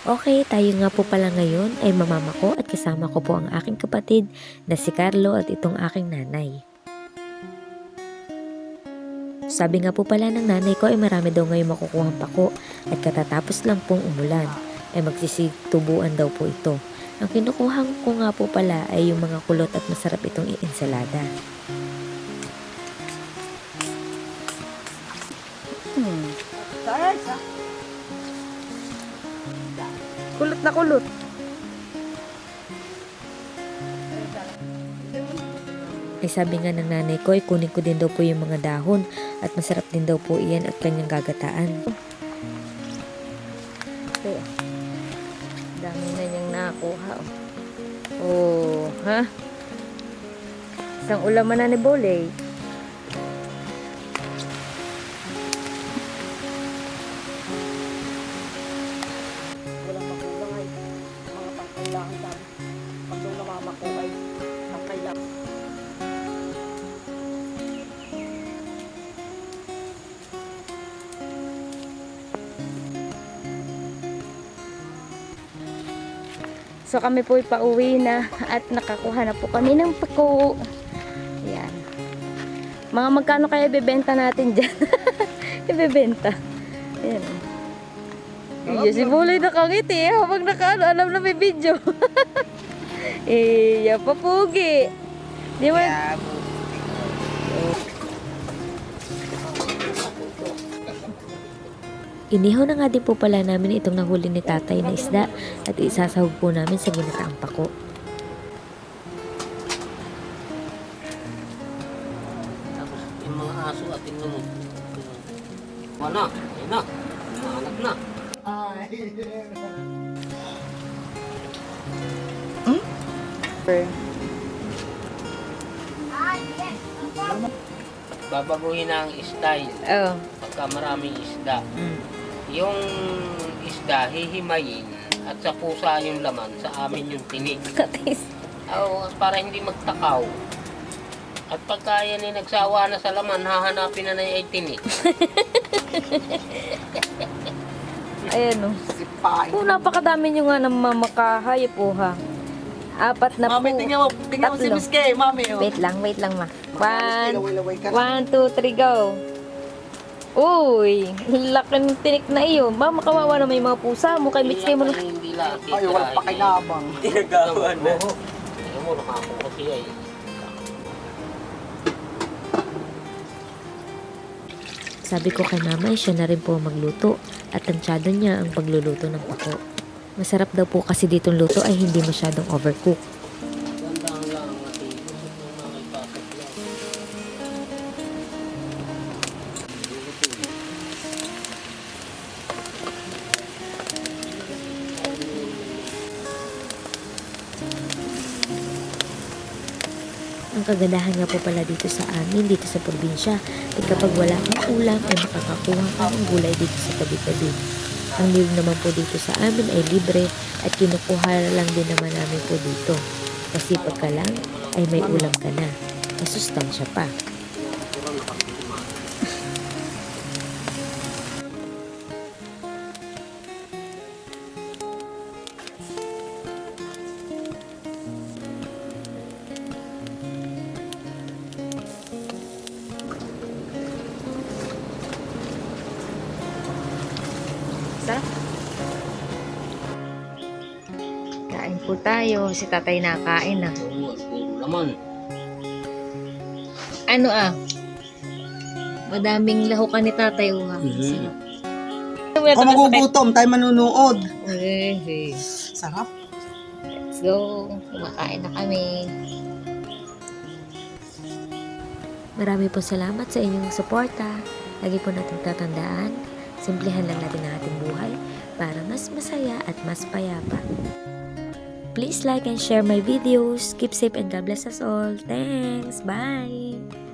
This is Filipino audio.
Okay, tayo nga po pala ngayon ay mamama ko at kasama ko po ang aking kapatid na si Carlo at itong aking nanay. Sabi nga po pala ng nanay ko ay marami daw ngayon makukuhang pako at katatapos lang pong umulan ay magsisitubuan daw po ito. Ang kinukuhang ko nga po pala ay yung mga kulot at masarap itong ensalada. Hmm. Kulot na kulot. Ay sabi nga ng nanay ko ay kunin ko din daw po yung mga dahon at masarap din daw po iyan at kanyang gagataan. Kaya, dami na niyang nakuha. Oh, oh ha? Isang ulaman na ni Boley. Nung namamako ay ang kailangan. So kami po pauwi na at nakakuha na po kami ng pako. Yan. Mga magkano kaya ibebenta natin dyan? ibebenta. Yan. Iyo, si Buloy nakangiti habang nakaano, alam na may video. Iya, papugi. Di ba? Inihaw na nga din po pala namin itong nahuli ni tatay na isda at isasahog po namin sa ginataang pako. Tapos yung mga aso at tingnan mo. Wala, ayun na. Naanak na. Babaguhin na ang style Oh. pagka maraming isda. Mm. Yung isda, hihimayin at sa pusa yung laman, sa amin yung tinig. Katis. Oo, para hindi magtakaw. At pagka yan ay nagsawa na sa laman, hahanapin na na yung tinig. Ayan oh. Sipain. Oh, napakadami nyo nga ng mamakahay po ha. Apat na Mami, po. tingnan mo, tingnan mo si Tatlo. Miss Kay, mami. Oh. Wait lang, wait lang ma. One, Laway-laway ka. one, two, three, go. Uy, laki ng tinik na iyo. Ma, makawawa na may mga pusa mo. Kay Mitch kayo mo. na- Hindi lang. Ay, wala pa kinabang. Tinagawan na. Tingnan mo, nakakuha siya eh. Sabi ko kay mama ay siya na rin po magluto at tansyado niya ang pagluluto ng pako. Masarap daw po kasi ditong luto ay hindi masyadong overcook. Ang kagandahan nga po pala dito sa amin, dito sa probinsya, ay kapag wala kang ulam ay makakakuha ka ng gulay dito sa tabi-tabi. Ang meal naman po dito sa amin ay libre at kinukuha lang din naman namin po dito. Kasi pagka lang ay may ulam ka na. Masustansya pa. Sarap. Kain po tayo. Si tatay nakain na. Laman. Ano ah? Madaming lahukan ni tatay. Oh, ha? Mhm. Kung magugutom, tayo manunood. Okay. Sarap. Let's go. Kumakain na kami. Marami po salamat sa inyong suporta. Lagi po nating tatandaan, simplihan lang natin ang ating buhay para mas masaya at mas payapa. Please like and share my videos. Keep safe and God bless us all. Thanks. Bye.